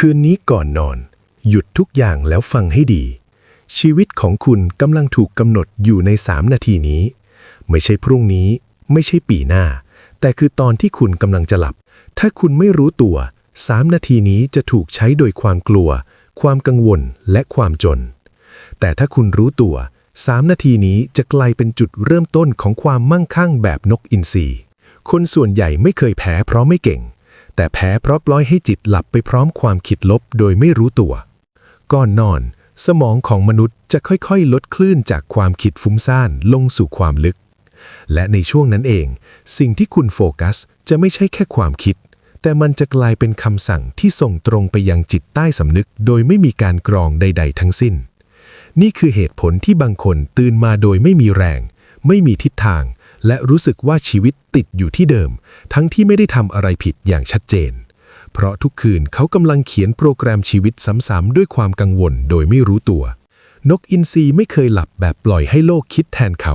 คืนนี้ก่อนนอน หยุดทุกอย่างแล้วฟังให้ดี ชีวิตของคุณกำลังถูกกำหนดอยู่ใน 3 นาทีนี้ ไม่ใช่พรุ่งนี้ ไม่ใช่ปีหน้า แต่คือตอนที่คุณกำลังจะหลับ ถ้าคุณไม่รู้ตัว 3 นาทีนี้จะถูกใช้โดยความกลัว ความกังวลและความจน แต่ถ้าคุณรู้ตัว 3 นาทีนี้จะกลายเป็นจุดเริ่มต้นของความมั่งคั่งแบบนกอินทรีคนส่วนใหญ่ไม่เคยแพ้เพราะไม่เก่ง แต่แพ้เพราะปล่อยให้จิตหลับไปพร้อมความคิดลบโดยไม่รู้ตัว ก่อนนอน สมองของมนุษย์จะค่อยๆ ลดคลื่นจากความคิดฟุ้งซ่านลงสู่ความลึก และในช่วงนั้นเอง สิ่งที่คุณโฟกัสจะไม่ใช่แค่ความคิด แต่มันจะกลายเป็นคำสั่งที่ส่งตรงไปยังจิตใต้สำนึก โดยไม่มีการกรองใด ๆ ทั้งสิ้น นี่คือเหตุผลที่บางคนตื่นมาโดยไม่มีแรง ไม่มีทิศทาง และรู้สึกว่าชีวิตติดอยู่ที่เดิม ทั้งที่ไม่ได้ทำอะไรผิดอย่างชัดเจน เพราะทุกคืนเขากำลังเขียนโปรแกรมชีวิตซ้ำๆด้วยความกังวลโดยไม่รู้ตัว นกอินทรีไม่เคยหลับแบบปล่อยให้โลกคิดแทนเขา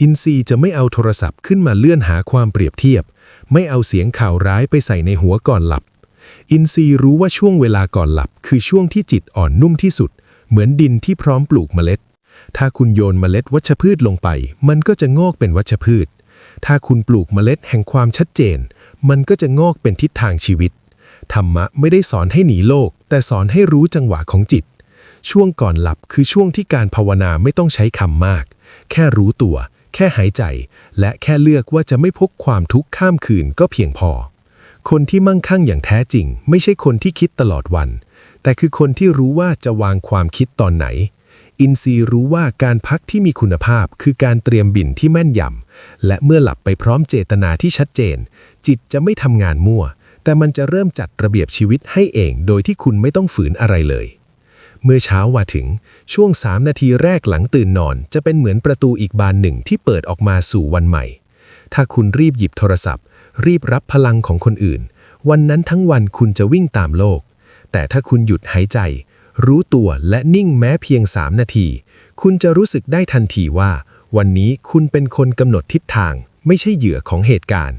อินทรีจะไม่เอาโทรศัพท์ขึ้นมาเลื่อนหาความเปรียบเทียบ ไม่เอาเสียงข่าวร้ายไปใส่ในหัวก่อนหลับ อินทรีรู้ว่าช่วงเวลาก่อนหลับ คือช่วงที่จิตอ่อนนุ่มที่สุด เหมือนดินที่พร้อมปลูกเมล็ด ถ้าคุณโยนเมล็ดวัชพืชลงไป มันก็จะงอกเป็นวัชพืช ถ้าคุณปลูกเมล็ดแห่งความชัดเจน มันก็จะงอกเป็นทิศทางชีวิต ธรรมะไม่ได้สอนให้หนีโลก แต่สอนให้รู้จังหวะของจิต ช่วงก่อนหลับคือช่วงที่การภาวนาไม่ต้องใช้คำมาก แค่รู้ตัว แค่หายใจ และแค่เลือกว่าจะไม่พกความทุกข์ข้ามคืนก็เพียงพอ คนที่มั่งคั่งอย่างแท้จริง ไม่ใช่คนที่คิดตลอดวัน แต่คือคนที่รู้ว่าจะวางความคิดตอนไหน อินทรีย์รู้ว่าการพักที่มีคุณภาพคือการเตรียมบินที่แม่นยำ และเมื่อหลับไปพร้อมเจตนาที่ชัดเจน จิตจะไม่ทำงานมั่ว แต่มันจะเริ่มจัดระเบียบชีวิตให้เองโดยที่คุณไม่ต้องฝืนอะไรเลย เมื่อเช้าว่าถึงช่วง 3 นาทีแรกหลังตื่นนอน จะเป็นเหมือนประตูอีกบานหนึ่งที่เปิดออกมาสู่วันใหม่ ถ้าคุณรีบหยิบโทรศัพท์ รีบรับพลังของคนอื่น วันนั้นทั้งวันคุณจะวิ่งตามโลก แต่ถ้าคุณหยุดหายใจ รู้ตัวและนิ่งแม้เพียง 3 นาที คุณจะรู้สึกได้ทันทีว่า วันนี้คุณเป็นคนกำหนดทิศทาง ไม่ใช่เหยื่อของเหตุการณ์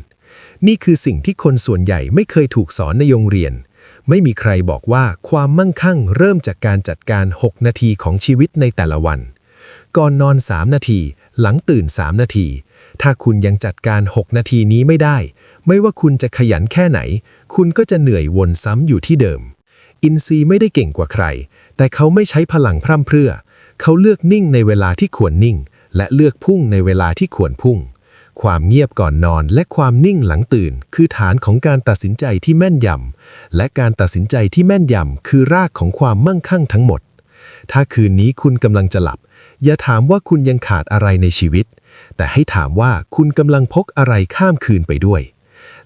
นี่คือสิ่งที่คนส่วนใหญ่ไม่เคยถูกสอนในโรงเรียน ไม่มีใครบอกว่าความมั่งคั่งเริ่มจากการจัดการ 6 นาทีของชีวิตในแต่ละวัน ก่อนนอน 3 นาที หลังตื่น 3 นาที ถ้าคุณยังจัดการ 6 นาทีนี้ไม่ได้ ไม่ว่าคุณจะขยันแค่ไหน คุณก็จะเหนื่อยวนซ้ำอยู่ที่เดิม อินซีไม่ได้เก่งกว่าใคร แต่เขาไม่ใช้พลังพร่ำเพรื่อ เขาเลือกนิ่งในเวลาที่ควรนิ่ง และเลือกพุ่งในเวลาที่ควรพุ่ง ความเงียบก่อนนอนและความนิ่งหลังตื่น คือฐานของการตัดสินใจที่แม่นยำ และการตัดสินใจที่แม่นยำคือรากของความมั่งคั่งทั้งหมด ถ้าคืนนี้คุณกำลังจะหลับ อย่าถามว่าคุณยังขาดอะไรในชีวิต แต่ให้ถามว่าคุณกำลังพกอะไรข้ามคืนไปด้วย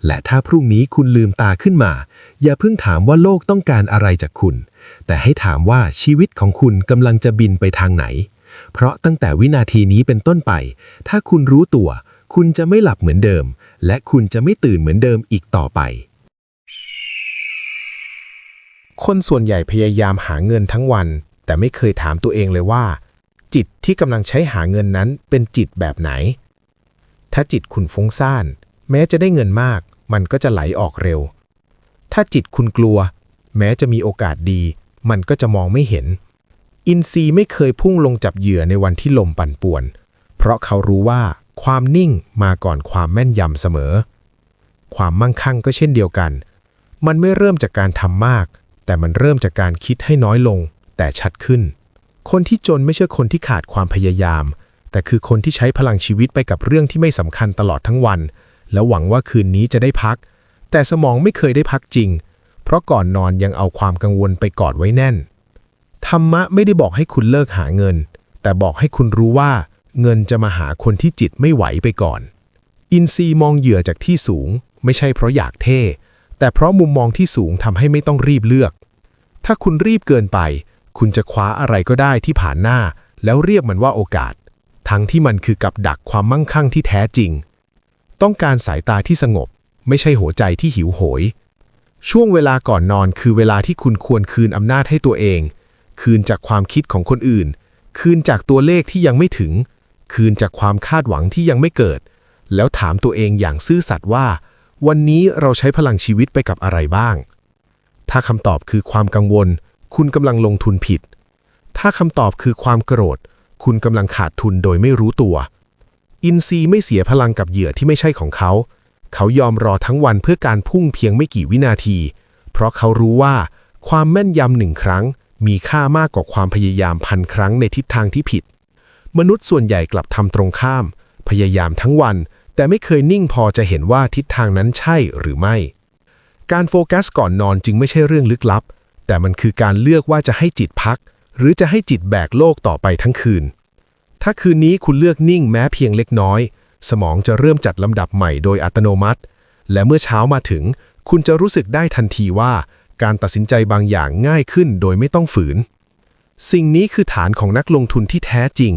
และถ้าพรุ่งนี้คุณลืมตาขึ้นมา อย่าเพิ่งถามว่าโลกต้องการอะไรจากคุณ แต่ให้ถามว่าชีวิตของคุณกำลังจะบินไปทางไหน เพราะตั้งแต่วินาทีนี้เป็นต้นไป ถ้าคุณรู้ตัว คุณจะไม่หลับเหมือนเดิม และคุณจะไม่ตื่นเหมือนเดิมอีกต่อไป คนส่วนใหญ่พยายามหาเงินทั้งวัน แต่ไม่เคยถามตัวเองเลยว่า จิตที่กำลังใช้หาเงินนั้นเป็นจิตแบบไหน ถ้าจิตคุณฟุ้งซ่าน แม้จะได้เงินมาก มันก็จะไหลออกเร็ว ถ้าจิตคุณกลัว แม้จะมีโอกาสดี มันก็จะมองไม่เห็น อินซีย์ไม่เคยพุ่งลงจับเหยื่อในวันที่ลมปั่นป่วน เพราะเขารู้ว่าความนิ่งมาก่อนความแม่นยำเสมอ ความมั่งคั่งก็เช่นเดียวกัน มันไม่เริ่มจากการทำมาก แต่มันเริ่มจากการคิดให้น้อยลง แต่ชัดขึ้น คนที่จนไม่ใช่คนที่ขาดความพยายาม แต่คือคนที่ใช้พลังชีวิตไปกับเรื่องที่ไม่สำคัญตลอดทั้งวัน แล้วหวังว่าคืนนี้จะได้พัก แต่สมองไม่เคยได้พักจริง เพราะก่อนนอนยังเอาความกังวลไปกอดไว้แน่น ธรรมะไม่ได้บอกให้คุณเลิกหาเงิน แต่บอกให้คุณรู้ว่า เงินจะมาหาคนที่จิตไม่ไหวไปก่อน อินซีย์มองเหยื่อจากที่สูง ไม่ใช่เพราะอยากเท่ แต่เพราะมุมมองที่สูงทำให้ไม่ต้องรีบเลือก ถ้าคุณรีบเกินไป คุณจะคว้าอะไรก็ได้ที่ผ่านหน้า แล้วเรียกมันว่าโอกาส ทั้งที่มันคือกับดักความมั่งคั่งที่แท้จริง ต้องการสายตาที่สงบ ไม่ใช่หัวใจที่หิวโหย ช่วงเวลาก่อนนอนคือเวลาที่คุณควรคืนอำนาจให้ตัวเอง คืนจากความคิดของคนอื่น คืนจากตัวเลขที่ยังไม่ถึง คืนจากความคาดหวังที่ยังไม่เกิด แล้วถามตัวเองอย่างซื่อสัตย์ว่า วันนี้เราใช้พลังชีวิตไปกับอะไรบ้าง ถ้าคำตอบคือความกังวล คุณกำลังลงทุนผิด ถ้าคำตอบคือความโกรธ คุณกำลังขาดทุนโดยไม่รู้ตัว อินซีไม่เสียพลังกับเหยื่อที่ไม่ใช่ของเขา เขายอมรอทั้งวันเพื่อการพุ่งเพียงไม่กี่วินาที เพราะเขารู้ว่าความแม่นยำหนึ่งครั้ง มีค่ามากกว่าความพยายามพันครั้งในทิศทางที่ผิด มนุษย์ส่วนใหญ่กลับทำตรงข้าม พยายามทั้งวัน แต่ไม่เคยนิ่งพอจะเห็นว่าทิศทางนั้นใช่หรือไม่ การโฟกัสก่อนนอนจึงไม่ใช่เรื่องลึกลับ แต่มันคือการเลือกว่าจะให้จิตพัก หรือจะให้จิตแบกโลกต่อไปทั้งคืน ถ้าคืนนี้คุณเลือกนิ่งแม้เพียงเล็กน้อย สมองจะเริ่มจัดลำดับใหม่โดยอัตโนมัติ และเมื่อเช้ามาถึง คุณจะรู้สึกได้ทันทีว่า การตัดสินใจบางอย่างง่ายขึ้นโดยไม่ต้องฝืน สิ่งนี้คือฐานของนักลงทุนที่แท้จริง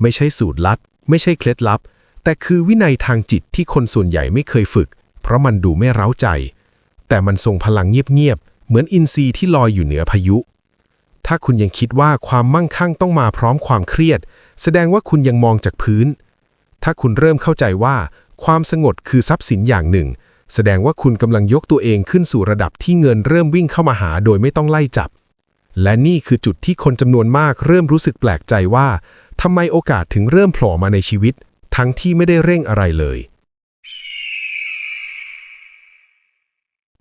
ไม่ใช่สูตรลัด ไม่ใช่เคล็ดลับ แต่คือวินัยทางจิตที่คนส่วนใหญ่ไม่เคยฝึก เพราะมันดูไม่เร้าใจ แต่มันทรงพลังเงียบๆเหมือนอินทรีย์ที่ลอยอยู่เหนือพายุ ถ้าคุณยังคิดว่าความมั่งคั่งต้องมาพร้อมความเครียด แสดงว่าคุณยังมองจากพื้น ถ้าคุณเริ่มเข้าใจว่า ความสงบคือทรัพย์สินอย่างหนึ่ง แสดงว่าคุณกำลังยกตัวเองขึ้นสู่ระดับที่เงินเริ่มวิ่งเข้ามาหาโดยไม่ต้องไล่จับ และนี่คือจุดที่คนจำนวนมากเริ่มรู้สึกแปลกใจว่าทำไมโอกาสถึงเริ่มโผล่มาในชีวิต ทั้งที่ไม่ได้เร่งอะไรเลย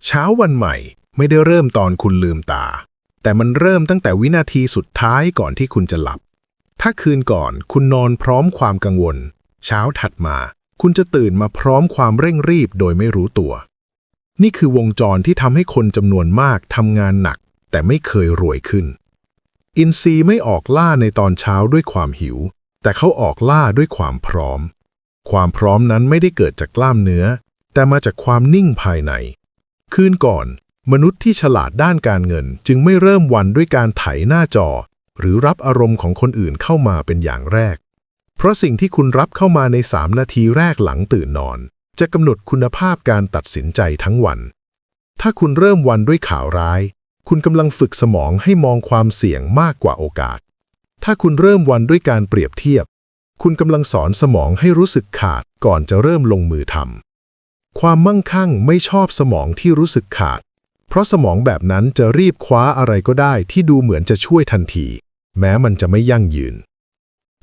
เช้าวันใหม่ไม่ได้เริ่มตอนคุณลืมตา แต่มันเริ่มตั้งแต่วินาทีสุดท้ายก่อนที่คุณจะหลับ ถ้าคืนก่อนคุณนอนพร้อมความกังวล เช้าถัดมา คุณจะตื่นมาพร้อมความเร่งรีบโดยไม่รู้ตัว นี่คือวงจรที่ทำให้คนจำนวนมากทำงานหนัก แต่ไม่เคยรวยขึ้น อินซีย์ไม่ออกล่าในตอนเช้าด้วยความหิว แต่เขาออกล่าด้วยความพร้อม ความพร้อมนั้นไม่ได้เกิดจากกล้ามเนื้อ แต่มาจากความนิ่งภายใน คืนก่อน มนุษย์ที่ฉลาดด้านการเงินจึงไม่เริ่มวันด้วยการไถหน้าจอ หรือรับอารมณ์ของคนอื่นเข้ามาเป็นอย่างแรก เพราะสิ่งที่คุณรับเข้ามาใน 3 นาทีแรกหลังตื่นนอน จะกำหนดคุณภาพการตัดสินใจทั้งวัน ถ้าคุณเริ่มวันด้วยข่าวร้าย คุณกำลังฝึกสมองให้มองความเสี่ยงมากกว่าโอกาส ถ้าคุณเริ่มวันด้วยการเปรียบเทียบ คุณกำลังสอนสมองให้รู้สึกขาดก่อนจะเริ่มลงมือทำความมั่งคั่งไม่ชอบสมองที่รู้สึกขาด เพราะสมองแบบนั้นจะรีบคว้าอะไรก็ได้ที่ดูเหมือนจะช่วยทันที แม้มันจะไม่ยั่งยืน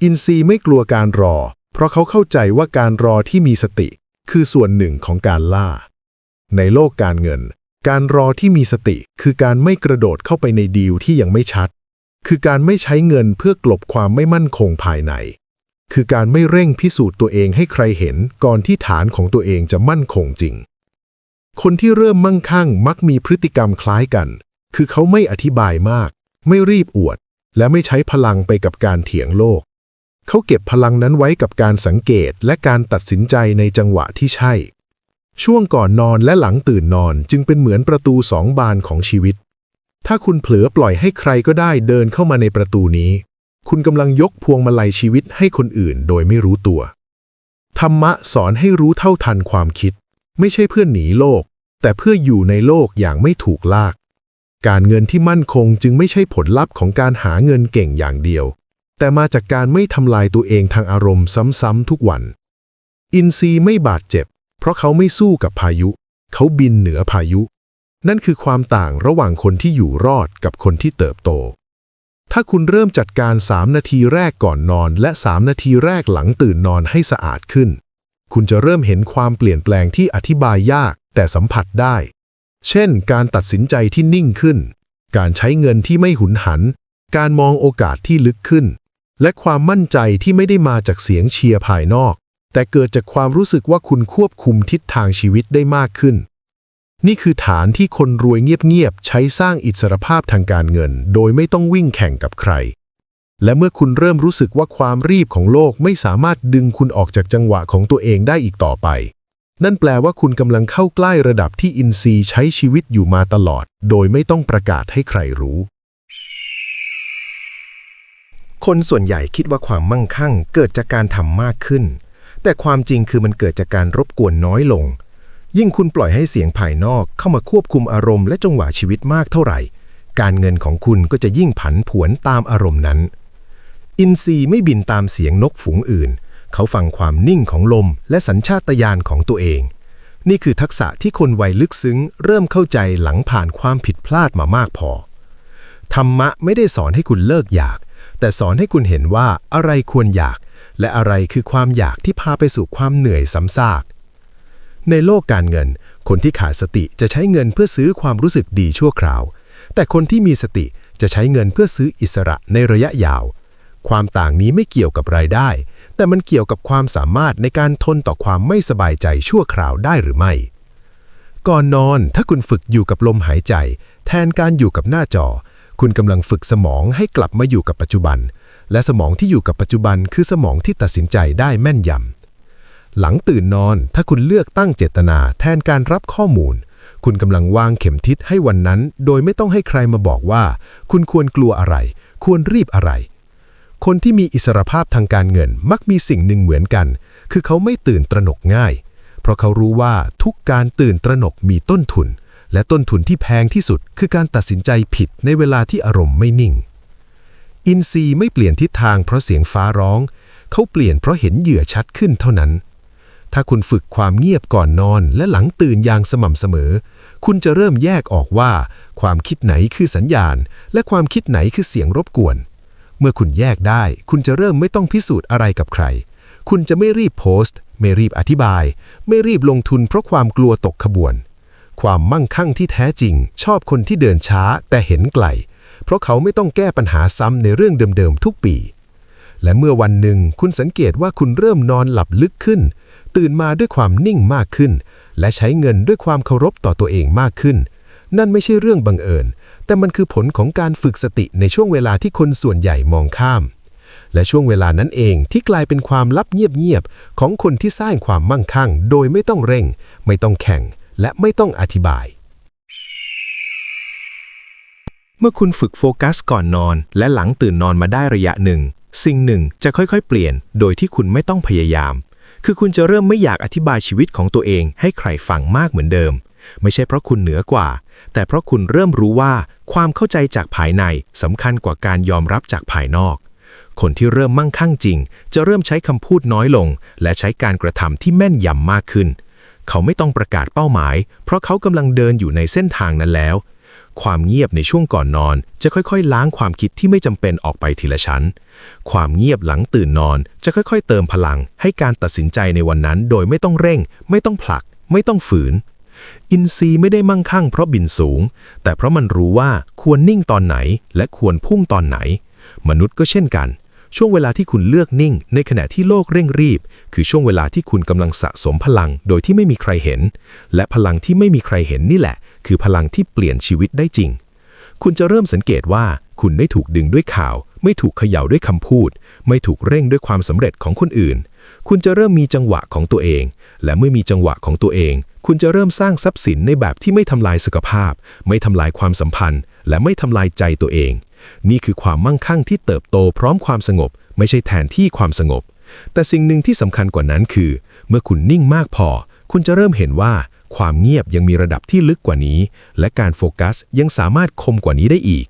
อินซีย์ไม่กลัวการรอ เพราะเขาเข้าใจว่าการรอที่มีสติ คือส่วนหนึ่งของการล่า ในโลกการเงิน การรอที่มีสติคือการไม่กระโดดเข้าไปในดีลที่ยังไม่ชัด คือการไม่ใช้เงินเพื่อกลบความไม่มั่นคงภายใน คือการไม่เร่งพิสูจน์ตัวเองให้ใครเห็นก่อนที่ฐานของตัวเองจะมั่นคงจริง คนที่เริ่มมั่งคั่งมักมีพฤติกรรมคล้ายกัน คือเขาไม่อธิบายมาก ไม่รีบอวด และไม่ใช้พลังไปกับการเถียงโลก เขาเก็บพลังนั้นไว้กับการสังเกตและการตัดสินใจในจังหวะที่ใช่ ช่วงก่อนนอนและหลังตื่นนอนจึงเป็นเหมือนประตูสองบานของชีวิต ถ้าคุณเผลอปล่อยให้ใครก็ได้เดินเข้ามาในประตูนี้ คุณกำลังยกพวงมาลัยชีวิตให้คนอื่นโดยไม่รู้ตัว ธรรมะสอนให้รู้เท่าทันความคิด ไม่ใช่เพื่อหนีโลก แต่เพื่ออยู่ในโลกอย่างไม่ถูกลาก การเงินที่มั่นคงจึงไม่ใช่ผลลัพธ์ของการหาเงินเก่งอย่างเดียว แต่มาจากการไม่ทำลายตัวเองทางอารมณ์ซ้ำๆทุกวัน อินซีไม่บาดเจ็บ เพราะเขาไม่สู้กับพายุ เขาบินเหนือพายุ นั่นคือความต่างระหว่างคนที่อยู่รอดกับคนที่เติบโตถ้าคุณเริ่มจัดการ 3 นาทีแรกก่อนนอนและ 3 นาทีแรกหลังตื่นนอนให้สะอาดขึ้น คุณจะเริ่มเห็นความเปลี่ยนแปลงที่อธิบายยากแต่สัมผัสได้ เช่น การตัดสินใจที่นิ่งขึ้น การใช้เงินที่ไม่หุนหัน การมองโอกาสที่ลึกขึ้น และความมั่นใจที่ไม่ได้มาจากเสียงเชียร์ภายนอก แต่เกิดจากความรู้สึกว่าคุณควบคุมทิศทางชีวิตได้มากขึ้น นี่คือฐานที่คนรวยเงียบๆใช้สร้างอิสรภาพทางการเงิน โดยไม่ต้องวิ่งแข่งกับใคร และเมื่อคุณเริ่มรู้สึกว่าความรีบของโลกไม่สามารถดึงคุณออกจากจังหวะของตัวเองได้อีกต่อไป นั่นแปลว่าคุณกำลังเข้าใกล้ระดับที่อินทรีย์ใช้ชีวิตอยู่มาตลอด โดยไม่ต้องประกาศให้ใครรู้ คนส่วนใหญ่คิดว่าความมั่งคั่งเกิดจากการทำมากขึ้น แต่ความจริงคือมันเกิดจากการรบกวนน้อยลง ยิ่งคุณปล่อยให้เสียงภายนอกเข้ามาควบคุมอารมณ์และจังหวะชีวิตมากเท่าไหร่ การเงินของคุณก็จะยิ่งผันผวนตามอารมณ์นั้น อินทรีย์ไม่บินตามเสียงนกฝูงอื่น เขาฟังความนิ่งของลมและสัญชาตญาณของตัวเอง นี่คือทักษะที่คนวัยลึกซึ้ง เริ่มเข้าใจหลังผ่านความผิดพลาดมามากพอ ธรรมะไม่ได้สอนให้คุณเลิกอยาก แต่สอนให้คุณเห็นว่าอะไรควรอยาก และอะไรคือความอยากที่พาไปสู่ความเหนื่อยซ้ำซาก ในโลกการเงิน คนที่ขาดสติจะใช้เงินเพื่อซื้อความรู้สึกดีชั่วคราว แต่คนที่มีสติจะใช้เงินเพื่อซื้ออิสระในระยะยาว ความต่างนี้ไม่เกี่ยวกับรายได้ แต่มันเกี่ยวกับความสามารถในการทนต่อความไม่สบายใจชั่วคราวได้หรือไม่ ก่อนนอนถ้าคุณฝึกอยู่กับลมหายใจ แทนการอยู่กับหน้าจอ คุณกำลังฝึกสมองให้กลับมาอยู่กับปัจจุบัน และสมองที่อยู่กับปัจจุบันคือสมองที่ตัดสินใจได้แม่นยำหลังตื่นนอนถ้าคุณเลือกตั้งเจตนา แทนการรับข้อมูลคุณกำลังวางเข็มทิศให้วันนั้น โดยไม่ต้องให้ใครมาบอกว่า คุณควรกลัวอะไร ควรรีบอะไร คนที่มีอิสรภาพทางการเงินมักมีสิ่งหนึ่งเหมือนกัน คือเขาไม่ตื่นตระหนกง่าย เพราะเขารู้ว่าทุกการตื่นตระหนกมีต้นทุน และต้นทุนที่แพงที่สุด คือการตัดสินใจผิดในเวลาที่อารมณ์ไม่นิ่ง อินทรีไม่เปลี่ยนทิศทางเพราะเสียงฟ้าร้อง เขาเปลี่ยนเพราะเห็นเหยื่อชัดขึ้นเท่านั้น ถ้าคุณฝึกความเงียบก่อนนอนและหลังตื่นอย่างสม่ำเสมอ คุณจะเริ่มแยกออกว่า ความคิดไหนคือสัญญาณ และความคิดไหนคือเสียงรบกวน เมื่อคุณแยกได้ คุณจะเริ่มไม่ต้องพิสูจน์อะไรกับใคร คุณจะไม่รีบโพสต์ ไม่รีบอธิบาย ไม่รีบลงทุนเพราะความกลัวตกขบวน ความมั่งคั่งที่แท้จริง ชอบคนที่เดินช้าแต่เห็นไกล เพราะเขาไม่ต้องแก้ปัญหาซ้ำในเรื่องเดิมๆทุกปี และเมื่อวันหนึ่งคุณสังเกตว่าคุณเริ่มนอนหลับลึกขึ้น ตื่นมาด้วยความนิ่งมากขึ้น และใช้เงินด้วยความเคารพต่อตัวเองมากขึ้น นั่นไม่ใช่เรื่องบังเอิญ แต่มันคือผลของการฝึกสติในช่วงเวลาที่คนส่วนใหญ่มองข้าม และช่วงเวลานั้นเองที่กลายเป็นความลับเงียบๆของคนที่สร้างความมั่งคั่ง โดยไม่ต้องเร่ง ไม่ต้องแข่ง และไม่ต้องอธิบาย เมื่อคุณฝึกโฟกัสก่อนนอน และหลังตื่นนอนมาได้ระยะหนึ่ง สิ่งหนึ่งจะค่อยๆ เปลี่ยน โดยที่คุณไม่ต้องพยายาม คือคุณจะเริ่มไม่อยากอธิบายชีวิตของตัวเองให้ใครฟังมากเหมือนเดิม ไม่ใช่เพราะคุณเหนือกว่า แต่เพราะคุณเริ่มรู้ว่าความเข้าใจจากภายในสำคัญกว่าการยอมรับจากภายนอก คนที่เริ่มมั่งคั่งจริง จะเริ่มใช้คำพูดน้อยลง และใช้การกระทำที่แม่นยำมากขึ้น เขาไม่ต้องประกาศเป้าหมาย เพราะเขากำลังเดินอยู่ในเส้นทางนั้นแล้ว ความเงียบในช่วงก่อนนอน จะค่อยๆ ล้างความคิดที่ไม่จำเป็นออกไปทีละชั้น ความเงียบหลังตื่นนอน จะค่อยๆ เติมพลัง ให้การตัดสินใจในวันนั้น โดยไม่ต้องเร่ง ไม่ต้องผลัก ไม่ต้องฝืน อินทรีย์ไม่ได้มั่งคั่งเพราะบินสูง แต่เพราะมันรู้ว่าควรนิ่งตอนไหน และควรพุ่งตอนไหน มนุษย์ก็เช่นกัน ช่วงเวลาที่คุณเลือกนิ่ง ในขณะที่โลกเร่งรีบ คือช่วงเวลาที่คุณกำลังสะสมพลังโดยที่ไม่มีใครเห็น และพลังที่ไม่มีใครเห็นนี่แหละ คือพลังที่เปลี่ยนชีวิตได้จริง คุณจะเริ่มสังเกตว่าคุณไม่ถูกดึงด้วยข่าว ไม่ถูกเขย่าด้วยคำพูด ไม่ถูกเร่งด้วยความสำเร็จของคนอื่น คุณจะเริ่มมีจังหวะของตัวเอง และเมื่อมีจังหวะของตัวเอง คุณจะเริ่มสร้างทรัพย์สินในแบบที่ไม่ทำลายสุขภาพ ไม่ทำลายความสัมพันธ์ และไม่ทำลายใจตัวเอง นี่คือความมั่งคั่งที่เติบโตพร้อมความสงบ ไม่ใช่แทนที่ความสงบ แต่สิ่งหนึ่งที่สำคัญกว่านั้นคือ เมื่อคุณนิ่งมากพอ คุณจะเริ่มเห็นว่าความเงียบยังมีระดับที่ลึกกว่านี้ และการโฟกัสยังสามารถคมกว่านี้ได้อีก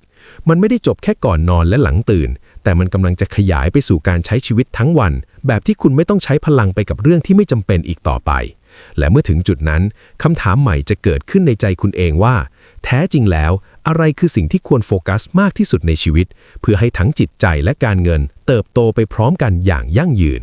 มันไม่ได้จบแค่ก่อนนอนและหลังตื่น แต่มันกำลังจะขยายไปสู่การใช้ชีวิตทั้งวัน แบบที่คุณไม่ต้องใช้พลังไปกับเรื่องที่ไม่จำเป็นอีกต่อไป และเมื่อถึงจุดนั้นคำถามใหม่จะเกิดขึ้นในใจคุณเองว่า แท้จริงแล้วอะไรคือสิ่งที่ควรโฟกัสมากที่สุดในชีวิต เพื่อให้ทั้งจิตใจและการเงิน เติบโตไปพร้อมกันอย่างยั่งยืน